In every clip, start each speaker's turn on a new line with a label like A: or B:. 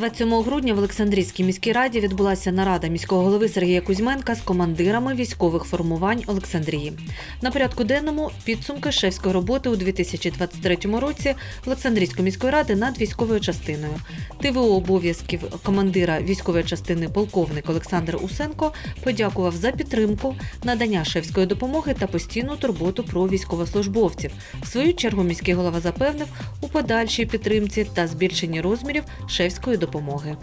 A: 27 грудня в Олександрійській міській раді відбулася нарада міського голови Сергія Кузьменка з командирами військових формувань Олександрії. На порядку денному підсумки шефської роботи у 2023 році Олександрійської міської ради над військовою частиною. ТВО обов'язків командира військової частини полковник Олександр Усенко подякував за підтримку, надання шефської допомоги та постійну турботу про військовослужбовців. В свою чергу міський голова запевнив у подальшій підтримці та збільшенні розмірів шефської допомоги допомоги.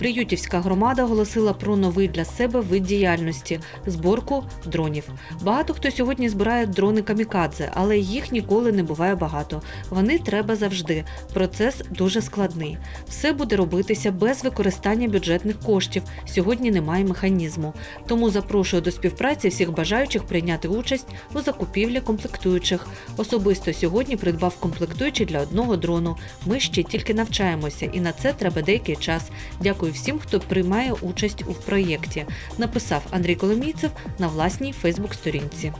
A: Приютівська громада оголосила про новий для себе вид діяльності зборку дронів. Багато хто сьогодні збирає дрони камікадзе, але їх ніколи не буває багато. Вони треба завжди. Процес дуже складний. Все буде робитися без використання бюджетних коштів. Сьогодні немає механізму. Тому запрошую до співпраці всіх бажаючих прийняти участь у закупівлі комплектуючих. Особисто сьогодні придбав комплектуючі для одного дрону. Ми ще тільки навчаємося, і на це треба деякий час. Дякую всім, хто приймає участь у проєкті. Написав Андрій Коломійцев на власній Фейсбук-сторінці.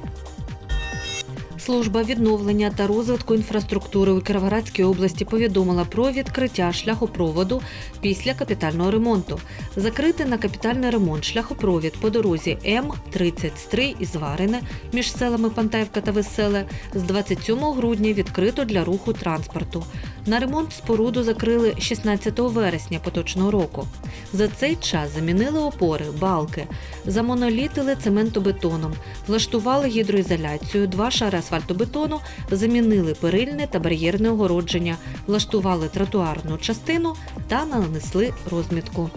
A: Служба відновлення та розвитку інфраструктури у Кіровоградській області повідомила про відкриття шляхопроводу після капітального ремонту. Закрити на капітальний ремонт шляхопровід по дорозі М-33 із Варине між селами Пантаївка та Веселе з 27 грудня відкрито для руху транспорту. На ремонт споруду закрили 16 вересня поточного року. За цей час замінили опори, балки, замонолітили цементобетоном, влаштували гідроізоляцію, два шари асфальтобетону, замінили перильне та бар'єрне огородження, влаштували тротуарну частину та нанесли розмітку.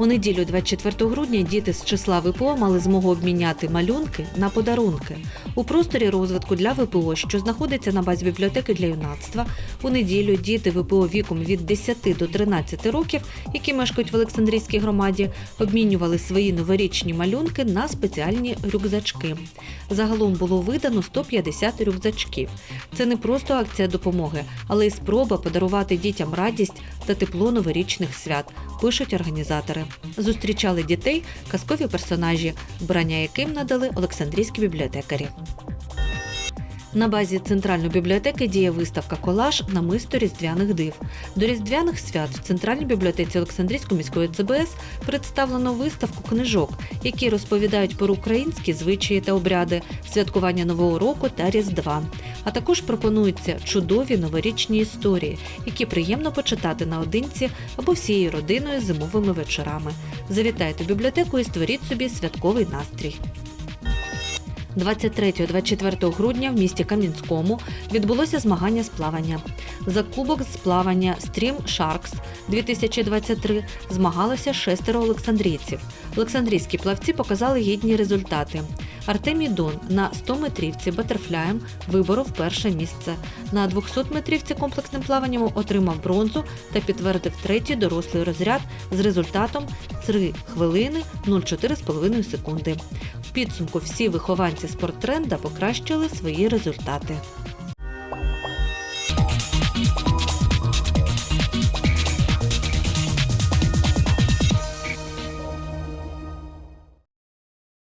A: У неділю 24 грудня діти з числа ВПО мали змогу обміняти малюнки на подарунки. У просторі розвитку для ВПО, що знаходиться на базі бібліотеки для юнацтва, у неділю діти ВПО віком від 10 до 13 років, які мешкають в Олександрійській громаді, обмінювали свої новорічні малюнки на спеціальні рюкзачки. Загалом було видано 150 рюкзачків. Це не просто акція допомоги, але й спроба подарувати дітям радість та тепло новорічних свят, пишуть організатори. Зустрічали дітей казкові персонажі, брання яким надали Олександрійські бібліотекарі. На базі центральної бібліотеки діє виставка Колаж намисто різдвяних див. До різдвяних свят в центральній бібліотеці Олександрійської міської ЦБС представлено виставку книжок, які розповідають про українські звичаї та обряди, святкування нового року та різдва. А також пропонуються чудові новорічні історії, які приємно почитати наодинці або всією родиною зимовими вечорами. Завітайте в бібліотеку і створіть собі святковий настрій. 23-24 грудня в місті Кам'янському відбулося змагання з плавання. За кубок з плавання Stream Sharks 2023 змагалося шестеро олександрійців. Олександрійські плавці показали гідні результати. Артемій Дон на 100 метрівці батерфляєм виборов перше місце. На 200 метрівці комплексним плаванням отримав бронзу та підтвердив третій дорослий розряд з результатом 3 хвилини 0,4,5 секунди. В підсумку всі вихованці спорттренда покращили свої результати.